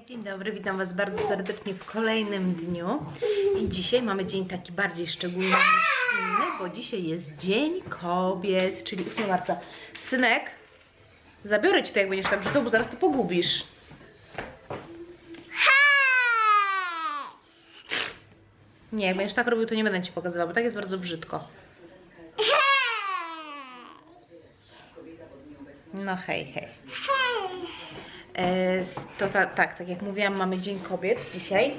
Dzień dobry, witam Was bardzo serdecznie w kolejnym dniu. I dzisiaj mamy dzień taki bardziej szczególny niż inny, bo dzisiaj jest Dzień Kobiet, czyli 8 marca. Synek, zabiorę Cię to jak będziesz tam rzucał, bo zaraz to pogubisz. Nie, jak będziesz tak robił, to nie będę Ci pokazywał, bo tak jest bardzo brzydko. No hej, hej. E, to ta, tak, tak jak mówiłam, mamy Dzień Kobiet dzisiaj.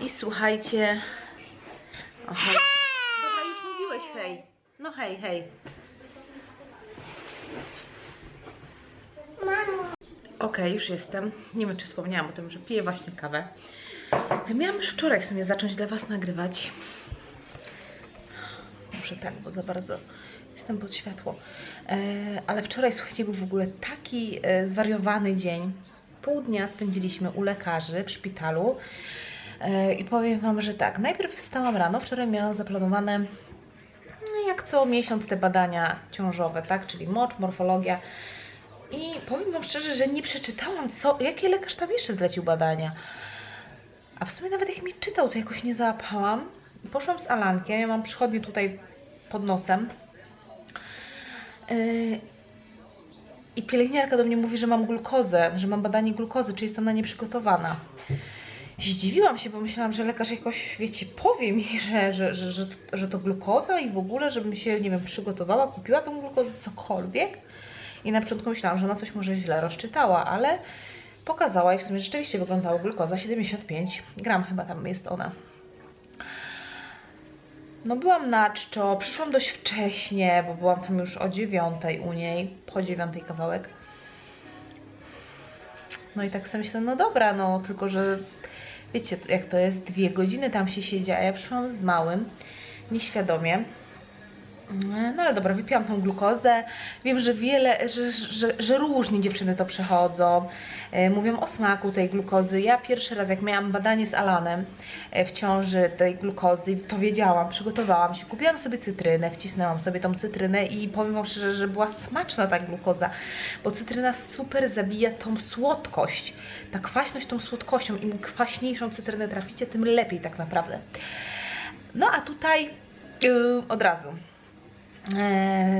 I słuchajcie. Hej. Dobra, już mówiłeś hej. No hej, hej. Okej, już jestem. Nie wiem, czy wspomniałam o tym, że piję właśnie kawę. Miałam już wczoraj w sumie zacząć dla Was nagrywać. Może tak, bo za bardzo jestem pod światło. E, ale wczoraj, słuchajcie, był w ogóle taki e, zwariowany dzień. Pół dnia spędziliśmy u lekarzy w szpitalu. E, I powiem Wam, że tak, najpierw wstałam rano, wczoraj miałam zaplanowane no, jak co miesiąc te badania ciążowe, tak, czyli mocz, morfologia. I powiem Wam szczerze, że nie przeczytałam, co, jakie lekarz tam jeszcze zlecił badania. A w sumie nawet jak mi czytał, to jakoś nie załapałam. Poszłam z Alankiem, ja mam przychodnię tutaj pod nosem. Yy, I pielęgniarka do mnie mówi, że mam glukozę, że mam badanie glukozy, czy jestem na nie przygotowana. Zdziwiłam się, bo myślałam, że lekarz jakoś, wiecie, powie mi, że, że, że, że to glukoza i w ogóle, żebym się, nie wiem, przygotowała, kupiła tą glukozę, cokolwiek. I na początku myślałam, że ona coś może źle rozczytała, ale pokazała i w sumie rzeczywiście wyglądała glukoza 75 gram chyba tam jest ona. No byłam na czczo, przyszłam dość wcześnie, bo byłam tam już o dziewiątej u niej, po dziewiątej kawałek. No i tak sobie myślę, no dobra, no tylko, że wiecie, jak to jest, dwie godziny tam się siedzi, a ja przyszłam z małym, nieświadomie. No ale dobra, wypiłam tą glukozę. Wiem, że wiele, że, że, że różnie dziewczyny to przechodzą. E, mówią o smaku tej glukozy. Ja pierwszy raz, jak miałam badanie z Alanem e, w ciąży tej glukozy, to wiedziałam, przygotowałam się. Kupiłam sobie cytrynę, wcisnęłam sobie tą cytrynę i powiem Wam szczerze, że była smaczna ta glukoza, bo cytryna super zabija tą słodkość. Ta kwaśność tą słodkością. Im kwaśniejszą cytrynę traficie, tym lepiej tak naprawdę. No a tutaj yy, od razu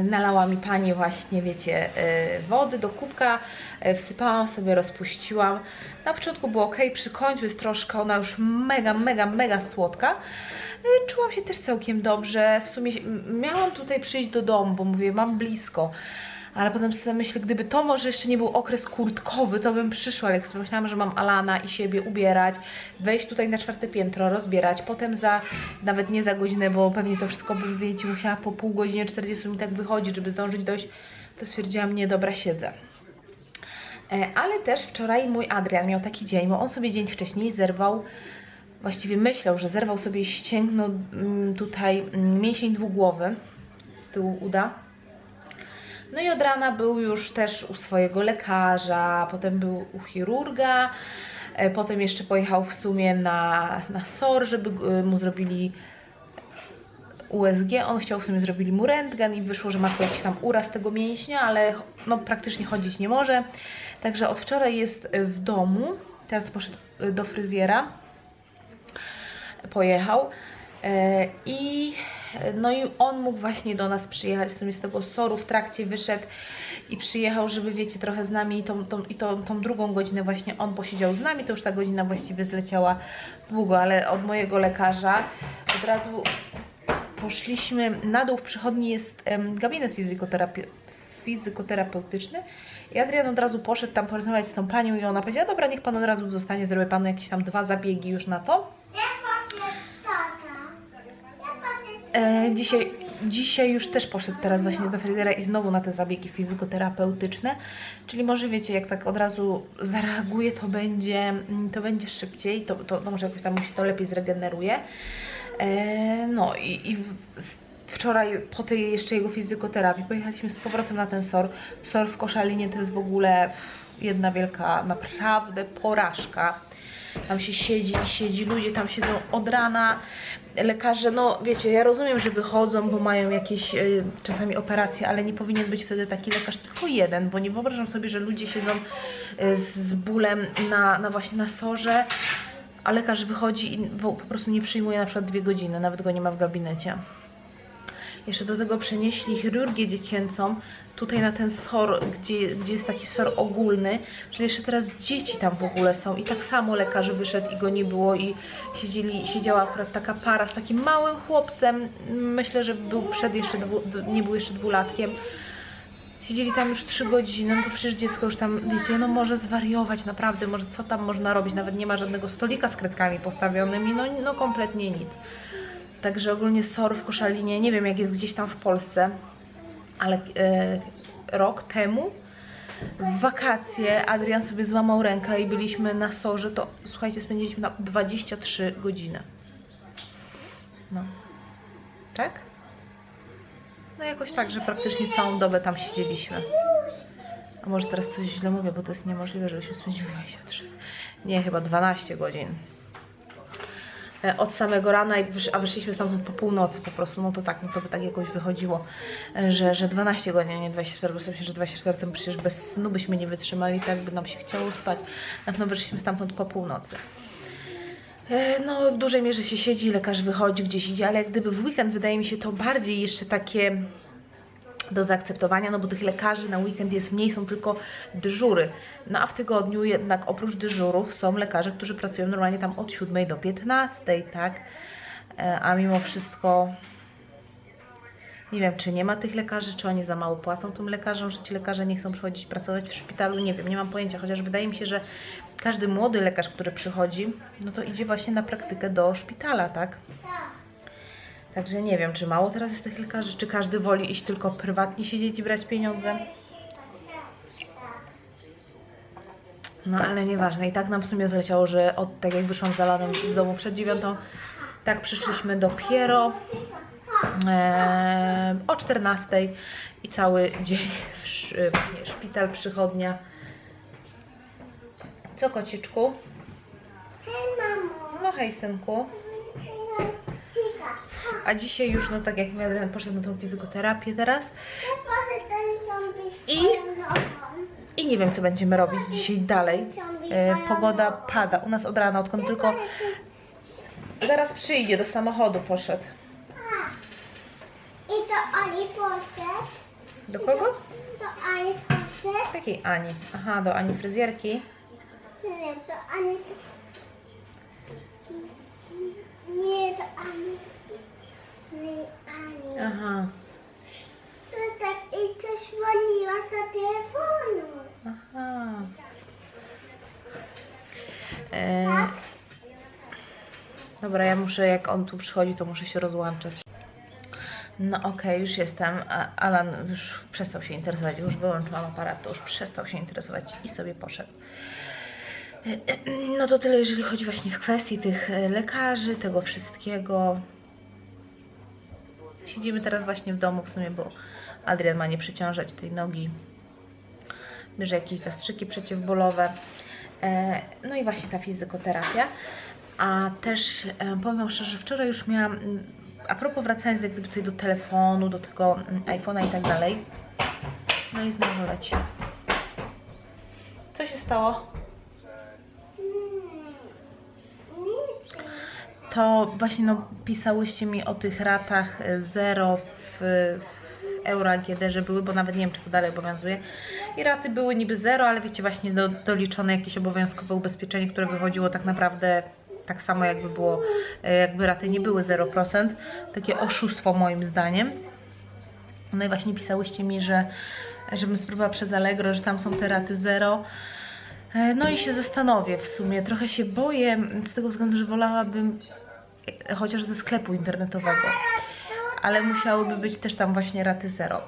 nalała mi pani właśnie, wiecie, e, wody do kubka, e, wsypałam sobie, rozpuściłam. Na początku było ok, przy końcu jest troszkę, ona już mega, mega, mega słodka. E, Czułam się też całkiem dobrze. W sumie miałam tutaj przyjść do domu, bo mówię, mam blisko. Ale potem sobie myślę, gdyby to może jeszcze nie był okres kurtkowy, to bym przyszła, ale jak sobie myślałam, że mam Alana i siebie ubierać, wejść tutaj na czwarte piętro, rozbierać, potem za, nawet nie za godzinę, bo pewnie to wszystko bym, wiecie, musiała po pół godzinie, 40 minut tak wychodzić, żeby zdążyć dojść, to stwierdziłam, nie, dobra, siedzę. E, Ale też wczoraj mój Adrian miał taki dzień, bo on sobie dzień wcześniej zerwał, właściwie myślał, że zerwał sobie ścięgno mm, tutaj mm, mięsień dwugłowy z tyłu uda. No i od rana był już też u swojego lekarza, potem był u chirurga, e, potem jeszcze pojechał w sumie na, na SOR, żeby e, mu zrobili USG. On chciał w sumie zrobili mu rentgen i wyszło, że ma tu jakiś tam uraz tego mięśnia, ale no, praktycznie chodzić nie może. Także od wczoraj jest e, w domu. Teraz poszedł do fryzjera. Pojechał. I no i on mógł właśnie do nas przyjechać w sumie z tego soru w trakcie wyszedł i przyjechał, żeby wiecie, trochę z nami i tą, tą, i tą, tą drugą godzinę właśnie on posiedział z nami, to już ta godzina właściwie zleciała długo, ale od mojego lekarza od razu poszliśmy na dół w przychodni jest gabinet fizykoterapi- fizykoterapeutyczny i Adrian od razu poszedł tam porozmawiać z tą panią i ona powiedziała, dobra, niech pan od razu zostanie, zrobię panu jakieś tam dwa zabiegi już na to. E, dzisiaj, dzisiaj już też poszedł teraz właśnie do fryzjera i znowu na te zabiegi fizykoterapeutyczne, czyli może wiecie, jak tak od razu zareaguje, to będzie, mm, to będzie szybciej, to, to, to może jakoś tam się to lepiej zregeneruje. E, no i, i wczoraj po tej jeszcze jego fizykoterapii pojechaliśmy z powrotem na ten SOR. SOR w Koszalinie to jest w ogóle jedna wielka naprawdę porażka. Tam się siedzi, siedzi, ludzie tam siedzą od rana. Lekarze, no wiecie, ja rozumiem, że wychodzą, bo mają jakieś y, czasami operacje, ale nie powinien być wtedy taki lekarz tylko jeden, bo nie wyobrażam sobie, że ludzie siedzą y, z, bólem na, na właśnie na sorze, a lekarz wychodzi i po prostu nie przyjmuje na przykład dwie godziny, nawet go nie ma w gabinecie. Jeszcze do tego przenieśli chirurgię dziecięcą tutaj na ten SOR, gdzie, gdzie jest taki SOR ogólny, czyli jeszcze teraz dzieci tam w ogóle są i tak samo lekarz wyszedł i go nie było i siedzieli, siedziała akurat taka para z takim małym chłopcem, myślę, że był przed jeszcze, dwu, nie był jeszcze dwulatkiem, Siedzieli tam już trzy godziny, no to przecież dziecko już tam, wiecie, no może zwariować naprawdę, może co tam można robić, nawet nie ma żadnego stolika z kredkami postawionymi, no, no kompletnie nic. Także ogólnie SOR w Koszalinie, nie wiem jak jest gdzieś tam w Polsce, ale e, rok temu w wakacje Adrian sobie złamał rękę i byliśmy na sorze, to słuchajcie, spędziliśmy tam 23 godziny. No. Tak? No jakoś tak, że praktycznie całą dobę tam siedzieliśmy. A może teraz coś źle mówię, bo to jest niemożliwe, żebyśmy spędzili 23. Nie, chyba 12 godzin. E, Od samego rana, a wyszliśmy stamtąd po północy po prostu, no to tak, no to by tak jakoś wychodziło, e, że, że 12 godzin, a nie 24, bo myślę, że 24 to przecież bez snu byśmy nie wytrzymali, tak by nam się chciało spać. Na pewno wyszliśmy stamtąd po północy. E, No, w dużej mierze się siedzi, lekarz wychodzi, gdzieś idzie, ale jak gdyby w weekend wydaje mi się to bardziej jeszcze takie do zaakceptowania, no bo tych lekarzy na weekend jest mniej, są tylko dyżury. No a w tygodniu jednak oprócz dyżurów są lekarze, którzy pracują normalnie tam od 7 do 15, tak? E, A mimo wszystko nie wiem, czy nie ma tych lekarzy, czy oni za mało płacą tym lekarzom, że ci lekarze nie chcą przychodzić pracować w szpitalu, nie wiem, nie mam pojęcia, chociaż wydaje mi się, że każdy młody lekarz, który przychodzi, no to idzie właśnie na praktykę do szpitala, tak? Także nie wiem, czy mało teraz jest tych lekarzy, czy każdy woli iść tylko prywatnie siedzieć i brać pieniądze. No ale nieważne, i tak nam w sumie zleciało, że od tak jak wyszłam za lanem z domu przed dziewiątą, tak przyszliśmy dopiero e, o 14 i cały dzień w nie, szpital, przychodnia. Co kociczku? Hej mamo, No hej synku. A dzisiaj już, no tak jak mi Adrian poszedł na tą fizjoterapię teraz I? i nie wiem co będziemy robić dzisiaj dalej. E, pogoda pada u nas od rana, odkąd tylko zaraz przyjdzie, do samochodu poszedł. I to Ani poszedł. Do kogo? To Ani poszedł. Takiej Ani. Aha, do Ani fryzjerki. Nie, to Ani... Nie, to Ani... Nie, Ani. Aha, To tak i coś dzwoniła do telefonu. aha. E, dobra, ja muszę, jak on tu przychodzi, to muszę się rozłączać. No okej, już jestem. A Alan już przestał się interesować, już wyłączyłam aparat, to już przestał się interesować i sobie poszedł. No to tyle, jeżeli chodzi właśnie w kwestii tych e, lekarzy, tego wszystkiego. Siedzimy teraz właśnie w domu w sumie, bo Adrian ma nie przeciążać tej nogi. Bierze jakieś zastrzyki przeciwbólowe. E, No i właśnie ta fizykoterapia. A też e, powiem szczerze, wczoraj już miałam, a propos wracając jak gdyby tutaj do telefonu, do tego mm, iPhone'a i tak dalej. No i znowu leci. Co się stało? to właśnie no, pisałyście mi o tych ratach e, zero w, w euro AGD, że były, bo nawet nie wiem, czy to dalej obowiązuje. I raty były niby zero, ale wiecie, właśnie do, doliczone jakieś obowiązkowe ubezpieczenie, które wychodziło tak naprawdę tak samo jakby było, e, jakby raty nie były 0%. Takie oszustwo moim zdaniem. No i właśnie pisałyście mi, że żebym spróbowała przez Allegro, że tam są te raty 0 no i się zastanowię w sumie. Trochę się boję z tego względu, że wolałabym e, chociaż ze sklepu internetowego, ale musiałyby być też tam właśnie raty zero.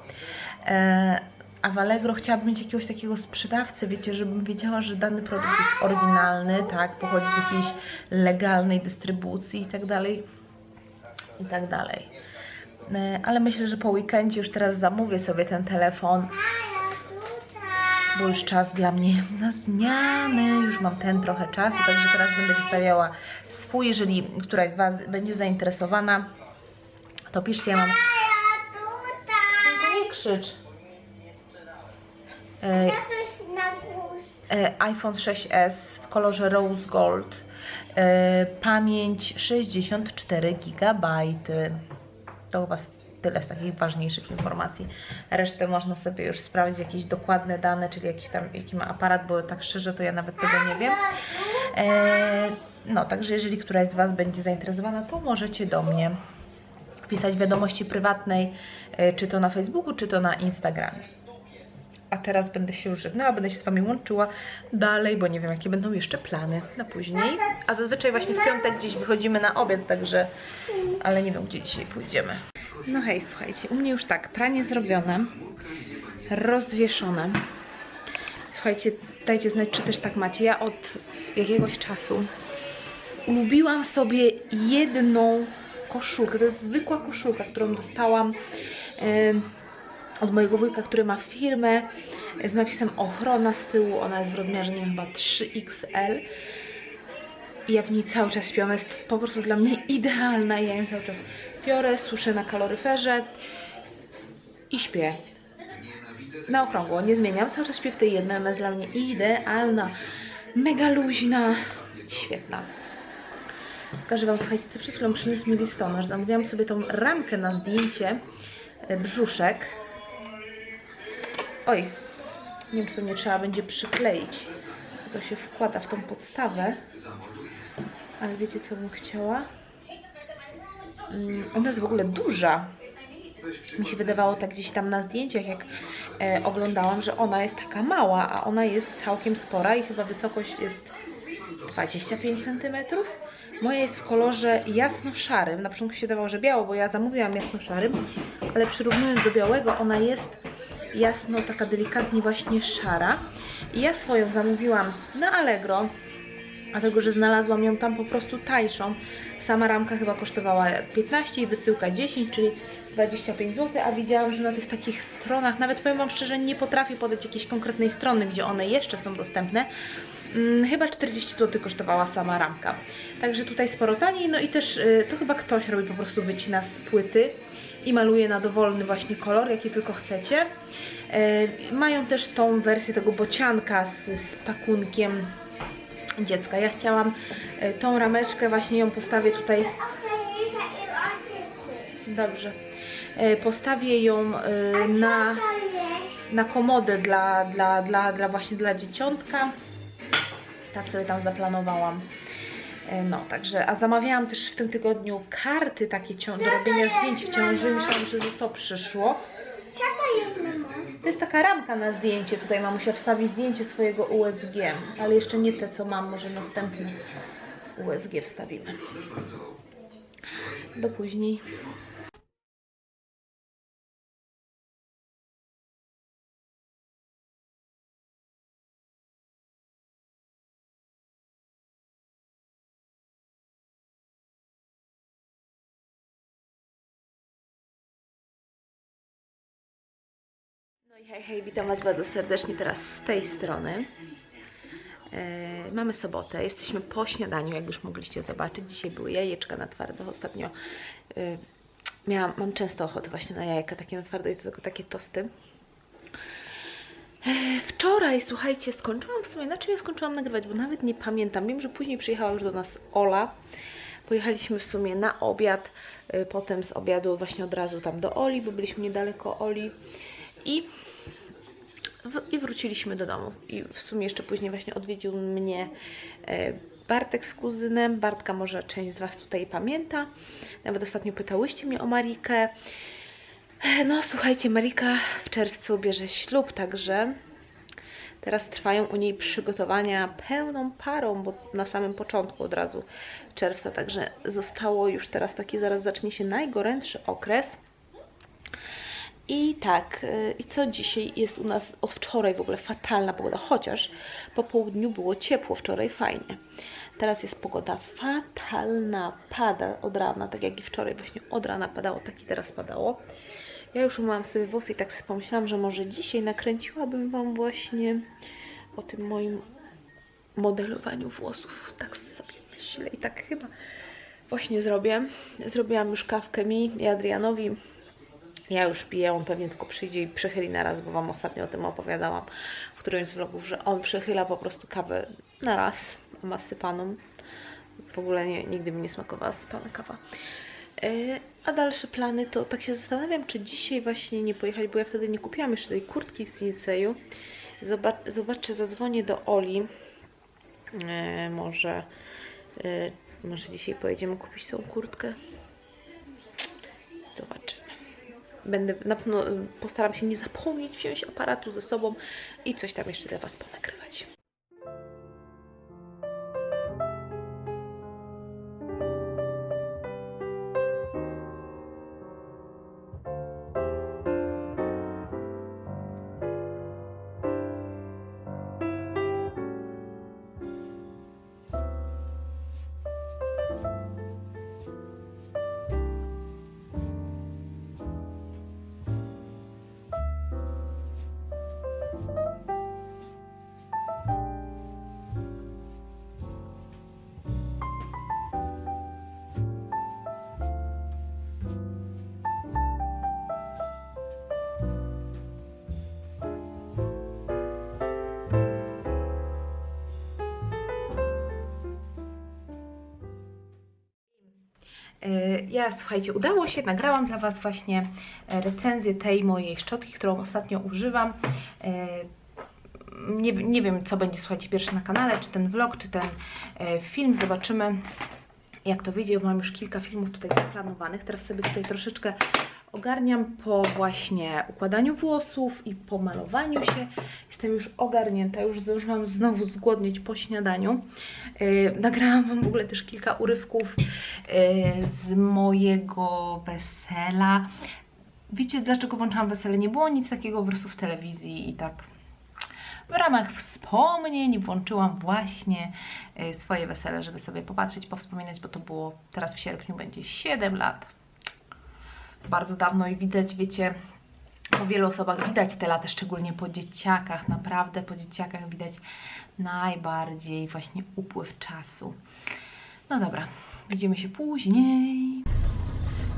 E, A w Allegro chciałabym mieć jakiegoś takiego sprzedawcę, wiecie, żebym wiedziała, że dany produkt jest oryginalny, tak, pochodzi z jakiejś legalnej dystrybucji i tak dalej, i tak dalej. E, Ale myślę, że po weekendzie już teraz zamówię sobie ten telefon. Bo już czas dla mnie na zmiany. Już mam ten trochę czasu, także teraz będę wystawiała swój. Jeżeli któraś z Was będzie zainteresowana, to piszcie, ja mam nie krzycz. E, e, iPhone 6s w kolorze Rose Gold. E, Pamięć 64 GB. To chyba tyle z takich ważniejszych informacji. Resztę można sobie już sprawdzić, jakieś dokładne dane, czyli jakiś tam, jaki ma aparat, bo tak szczerze to ja nawet tego nie wiem. E, No, także jeżeli któraś z Was będzie zainteresowana, to możecie do mnie pisać wiadomości prywatnej, e, czy to na Facebooku, czy to na Instagramie. A teraz będę się już żegnała, będę się z Wami łączyła dalej, bo nie wiem, jakie będą jeszcze plany na później. A zazwyczaj właśnie w piątek gdzieś wychodzimy na obiad, także... Ale nie wiem, gdzie dzisiaj pójdziemy. No hej, słuchajcie, u mnie już tak, pranie zrobione, rozwieszone. Słuchajcie, dajcie znać, czy też tak macie. Ja od jakiegoś czasu lubiłam sobie jedną koszulkę. To jest zwykła koszulka, którą dostałam od mojego wujka, który ma firmę z napisem ochrona z tyłu. Ona jest w rozmiarze, nie wiem, chyba 3XL. I ja w niej cały czas śpię. Ona jest po prostu dla mnie idealna. Ja ją cały czas biorę, suszę na kaloryferze i śpię. Na okrągło, nie zmieniam. Cały czas śpię w tej jednej. Ona jest dla mnie idealna. Mega luźna. Świetna. Pokażę Wam, słuchajcie, przed chwilą przyniósł mi listonosz. Zamówiłam sobie tą ramkę na zdjęcie e, brzuszek. Oj, nie wiem, czy to nie trzeba będzie przykleić. To się wkłada w tą podstawę. Ale wiecie, co bym chciała? Mm, Ona jest w ogóle duża. Mi się wydawało tak gdzieś tam na zdjęciach, jak e, oglądałam, że ona jest taka mała, a ona jest całkiem spora i chyba wysokość jest 25 cm. Moja jest w kolorze jasno-szarym. Na początku się dawało, że biało, bo ja zamówiłam jasno-szarym, ale przyrównując do białego, ona jest jasno, taka delikatnie właśnie szara. I ja swoją zamówiłam na Allegro, dlatego że znalazłam ją tam po prostu tańszą. Sama ramka chyba kosztowała 15 i wysyłka 10, czyli 25 zł, a widziałam, że na tych takich stronach, nawet powiem Wam szczerze, nie potrafię podać jakiejś konkretnej strony, gdzie one jeszcze są dostępne. Mm, chyba 40 zł kosztowała sama ramka. Także tutaj sporo taniej, no i też y, to chyba ktoś robi po prostu wycina z płyty i maluje na dowolny właśnie kolor, jaki tylko chcecie. Y, mają też tą wersję tego bocianka z, z pakunkiem dziecka. Ja chciałam y, tą rameczkę, właśnie ją postawię tutaj. Dobrze. E, Postawię ją e, na, na komodę dla, dla, dla, dla właśnie dla dzieciątka. Tak sobie tam zaplanowałam. E, No, także, a zamawiałam też w tym tygodniu karty takie do robienia zdjęć w ciąży. Myślałam, że to przyszło. To jest taka ramka na zdjęcie. Tutaj mamusia wstawi zdjęcie swojego USG, ale jeszcze nie te, co mam. Może następne USG wstawimy. Do później. No i hej, hej, witam Was bardzo serdecznie teraz z tej strony. E, mamy sobotę, jesteśmy po śniadaniu, jak już mogliście zobaczyć. Dzisiaj były jajeczka na twardo. Ostatnio e, miałam, mam często ochotę właśnie na jajka takie na twardo i tego takie tosty. E, Wczoraj, słuchajcie, skończyłam w sumie, na czym ja skończyłam nagrywać, bo nawet nie pamiętam. Wiem, że później przyjechała już do nas Ola. Pojechaliśmy w sumie na obiad, potem z obiadu właśnie od razu tam do Oli, bo byliśmy niedaleko Oli i, w, i wróciliśmy do domu. I w sumie jeszcze później właśnie odwiedził mnie e, Bartek z kuzynem. Bartka może część z Was tutaj pamięta. Nawet ostatnio pytałyście mnie o Marikę. E, No słuchajcie, Marika w czerwcu bierze ślub, także Teraz trwają u niej przygotowania pełną parą, bo na samym początku od razu czerwca, także zostało już teraz taki, zaraz zacznie się najgorętszy okres. I tak, y, i co dzisiaj jest u nas od wczoraj w ogóle fatalna pogoda, chociaż po południu było ciepło, wczoraj fajnie. Teraz jest pogoda fatalna, pada od rana, tak jak i wczoraj właśnie od rana padało, tak i teraz padało. Ja już umyłam sobie włosy i tak sobie pomyślałam, że może dzisiaj nakręciłabym Wam właśnie o tym moim modelowaniu włosów. Tak sobie myślę i tak chyba właśnie zrobię. Zrobiłam już kawkę mi i Adrianowi. Ja już piję, on pewnie tylko przyjdzie i przechyli na raz, bo Wam ostatnio o tym opowiadałam w którymś z vlogów, że on przechyla po prostu kawę na raz, a ma sypaną. W ogóle nie, nigdy mi nie smakowała sypana kawa. Yy, A dalsze plany to tak się zastanawiam, czy dzisiaj właśnie nie pojechać, bo ja wtedy nie kupiłam jeszcze tej kurtki w Sinseju. Zobacz, zobaczę, zadzwonię do Oli. Yy, może, yy, może dzisiaj pojedziemy kupić tą kurtkę. Zobaczymy. Będę na pewno y, postaram się nie zapomnieć wziąć aparatu ze sobą i coś tam jeszcze dla Was ponagrywać. Ja, słuchajcie, udało się, nagrałam dla Was właśnie e, recenzję tej mojej szczotki, którą ostatnio używam. E, Nie, nie wiem, co będzie, słuchajcie, pierwszy na kanale, czy ten vlog, czy ten e, film, zobaczymy jak to wyjdzie, mam już kilka filmów tutaj zaplanowanych. Teraz sobie tutaj troszeczkę ogarniam po właśnie układaniu włosów i po malowaniu się. Jestem już ogarnięta, już zdążyłam znowu zgłodnieć po śniadaniu. Yy, nagrałam Wam w ogóle też kilka urywków yy, z mojego wesela. Wiecie dlaczego włączałam wesele? Nie było nic takiego po prostu w telewizji i tak w ramach wspomnień włączyłam właśnie y, swoje wesele, żeby sobie popatrzeć, powspominać, bo to było teraz w sierpniu będzie 7 lat. Bardzo dawno i widać, wiecie, po wielu osobach widać te lata, szczególnie po dzieciakach, naprawdę po dzieciakach widać najbardziej właśnie upływ czasu. No dobra, widzimy się później.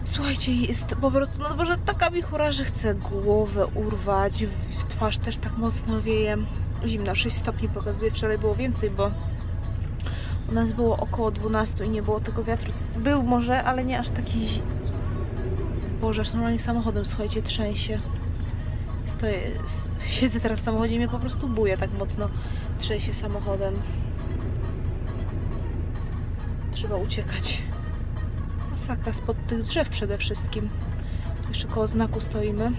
Słuchajcie, jest po prostu na dworze taka wichura, że chcę głowę urwać. W twarz też tak mocno wieje. Zimno, 6 stopni pokazuje. Wczoraj było więcej, bo u nas było około 12 i nie było tego wiatru. Był może, ale nie aż taki zi- Boże, aż normalnie samochodem, słuchajcie, trzęsie. Stoję, siedzę teraz w samochodzie i mnie po prostu buje tak mocno. Trzęsie samochodem. Trzeba uciekać. Masakra spod tych drzew przede wszystkim. Jeszcze koło znaku stoimy.